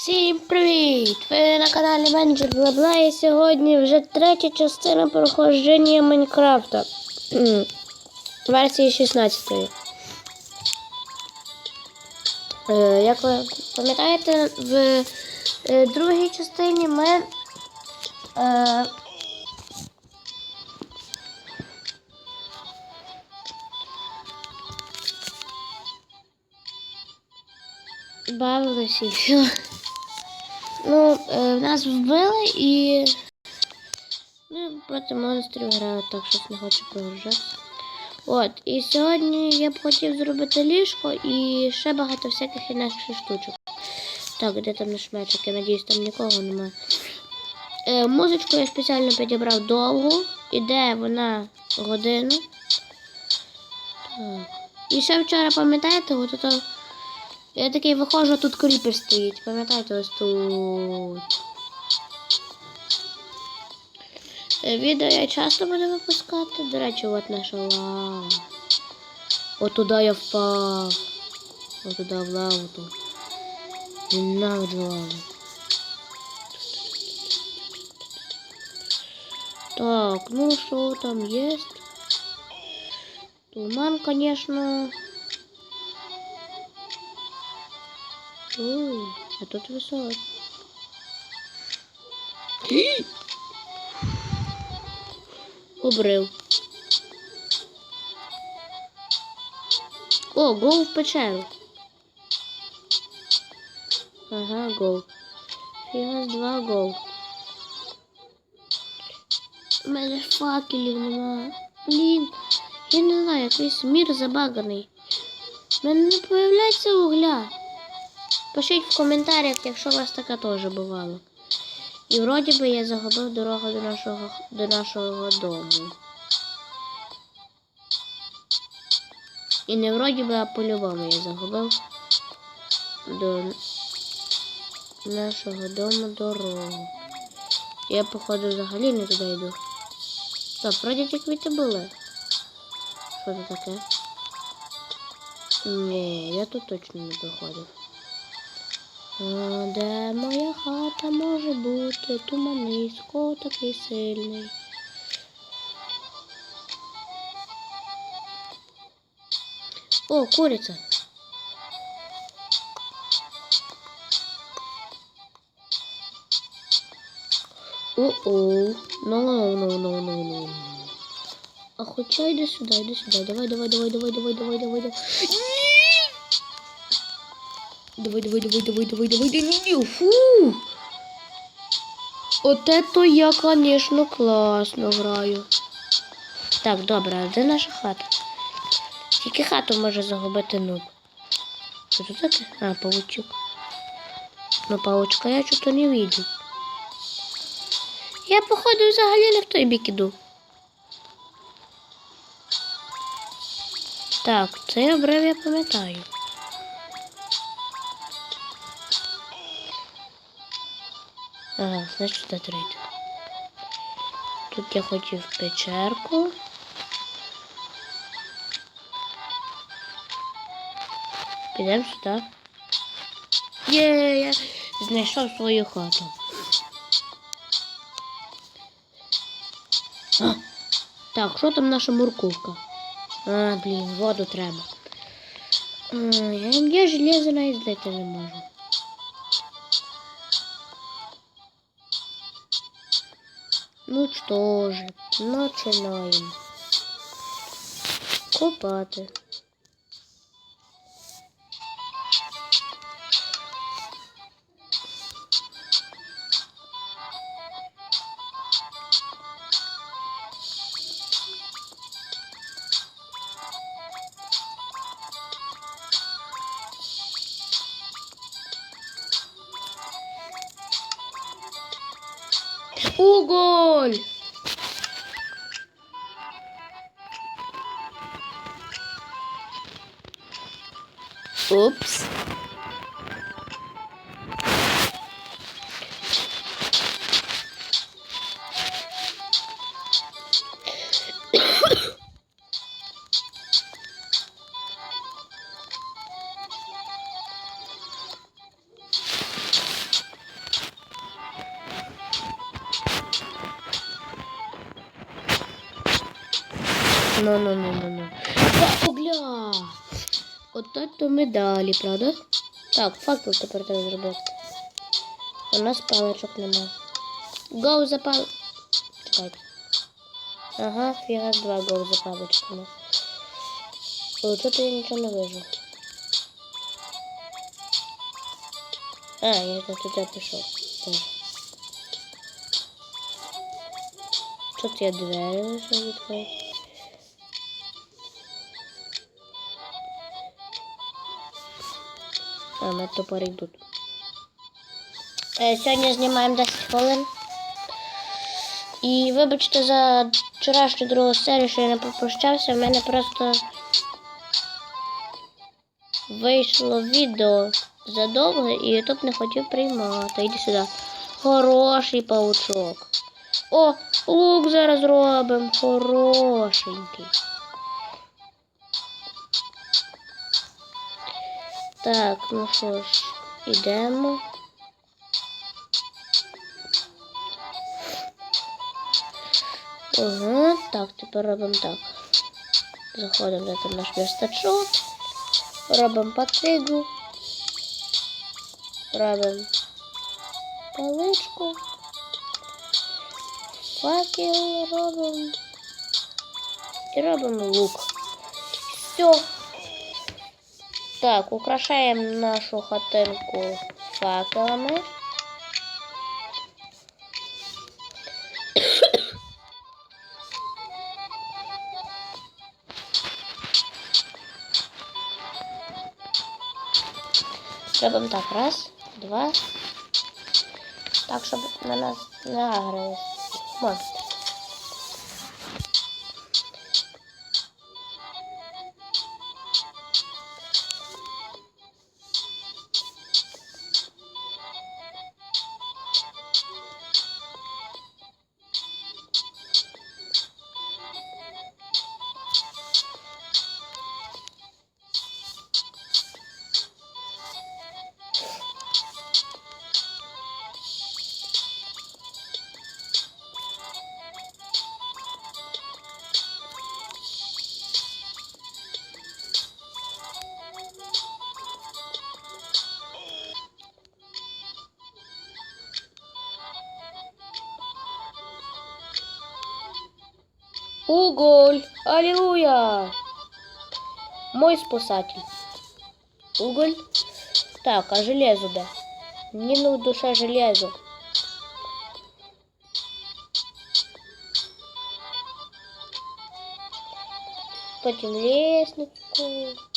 Всім привіт! Ви на каналі Менеджер Блабла і сьогодні вже третя частина проходження Майнкрафта версії 16. Е, Як ви пам'ятаєте, в е, другій частині ми е, бавилися. Ну, е, нас вбили і ми проти монстрів грали, так щось не хочу прогружатися. От, і сьогодні я б хотів зробити ліжко і ще багато всяких інакших штучок. Так, де там наш мечик? Я надіюсь, там нікого немає. Е, музичку я спеціально підібрав довгу. Іде вона годину. Так. І ще вчора, пам'ятаєте, от ото я такий виходжу, а тут кріпер стоїть. Пам'ятаєте, ось тут. Е, Відео я часто буду випускати. До речі, от наша лава. От туди я впав. От туди в лаву тут. Ненавиджу лаву. Так, ну що там є? Туман, конечно. Ой, а тут високо. Обрив. О, гол в печеру. Ага, гол. Фігас два гол. У мене факелів немає. Блін, я не знаю, якийсь мір забаганий. У мене не появляється угля. Пишіть в коментарях, якщо у вас таке теж бувало. І вроді би я загубив дорогу до нашого, до нашого дому. І не вроді би, а по-любому я загубив до нашого дому дорогу. Я, походу, взагалі не туди йду. Стоп, вроді ті квіти були. Що це таке? Ні, я тут точно не проходив. А, Де моя хата може бути? Туманисько такий сильний. О, куриця. О-о. Ну, ну, ну, ну, ну, ну. А хоча йди сюди, йди сюди. Давай, давай, давай, давай, давай, давай, давай, давай. Давай, давай, давай, давай, давай, давай, давай, фу. От это я, конечно, класно граю. Так, добре, а де наша хата? Тільки хату може загубити нуб. Що тут таке? А, паучок. Ну, паучка я чого-то не видел. Я, походу, взагалі не в той бік іду. Так, цей обрив я пам'ятаю. Ага, значить треба йти. Тут я хотів печерку. Підемо сюди. Є, я знайшов свою хату. А, так, що там наша морковка? А, блін, воду треба. Я, железо знайти не можу. Ну что же, починаємо. Копати. Gol. Ups. Ну, ну, ну, ну, ну. Огля! Ото то ми далі, правда? Так, факел тепер треба зробити. У нас паличок нема. Гоу запал. Чекайте. Ага, фіга два гоу за паличками. Тут я нічого не вижу. А, я тут туди пішов. Тут я двері лише відкрив. А, ми топори йдуть. Е, сьогодні знімаємо 10 хвилин. І вибачте за вчорашню другу серію, що я не попрощався. В мене просто вийшло відео задовго і Ютуб не хотів приймати. Іди сюди. Хороший паучок. О, лук зараз робимо. Хорошенький. Так, ну що ж, ідемо. Ага, так, тепер робимо так. Заходимо там наш верстачок. Робимо патигу. Робимо паличку. Факел робимо. І робимо лук. Все. Так, украшаємо нашу хатинку факелами. Робимо так. Раз, два. Так, щоб на нас не агрились монстри. Аллилуйя! Мой спасатель. Уголь. Так, а железо да? Мне на душа железо. Потім лестницу.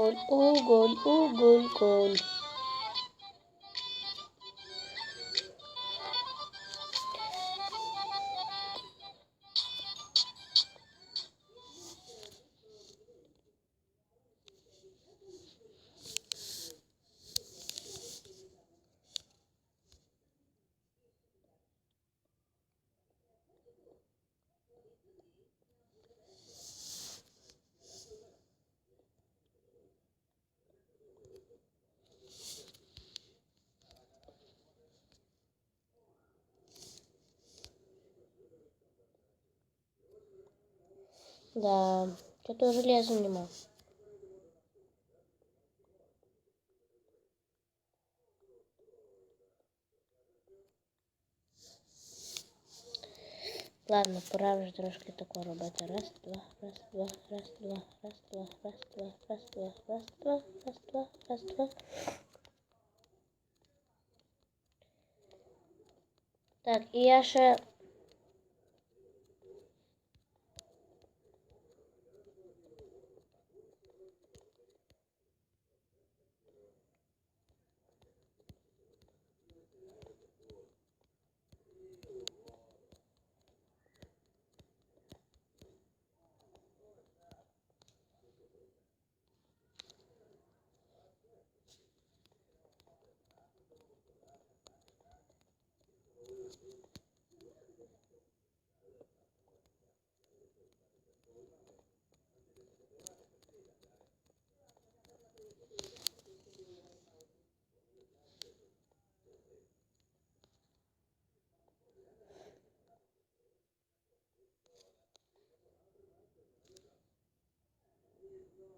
gol, oh gol, oh gol, gol. Да, что-то железа нема. Ладно, пора вже трошки тако робити. Раз, два, раз, два, раз, два, раз, два, раз, два, раз, два, раз, два, раз, два, раз, два. Так, і я ще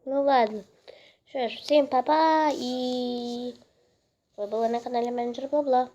Ну ладно. Що ж, всім па-па і ви на каналі Менеджер Бабла.